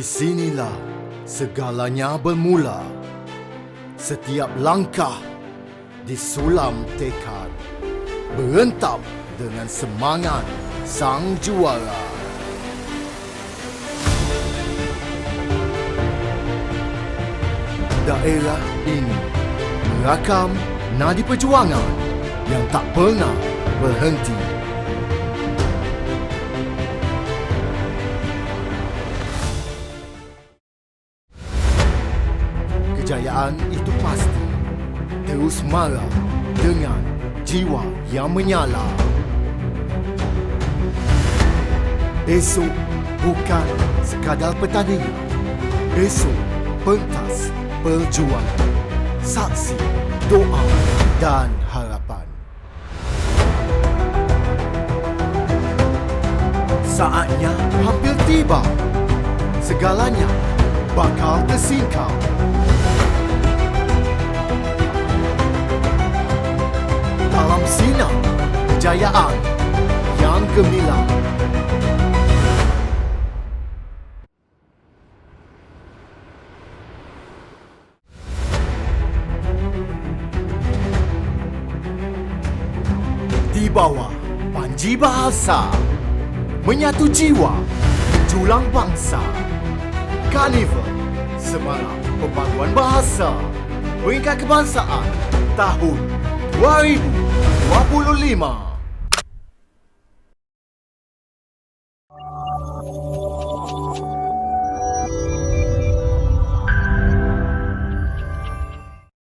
sinilah segalanya bermula. Setiap langkah disulam tekad. Berentap dengan semangat sang juara. Daerah ini merakam nadi perjuangan yang tak pernah berhenti. Kejayaan itu pasti terus marah dengan jiwa yang menyala. Esok bukan sekadar pertandingan. Esok pentas perjuangan. Saksi, doa dan harapan. Saatnya hampir tiba. Segalanya bakal tersingkap. Kejayaan yang gemilang. Di bawah Panji Bahasa Menyatu jiwa Julang bangsa Carnival Semarang Pembaruan Bahasa Peringkat Kebangsaan Tahun 2025うん。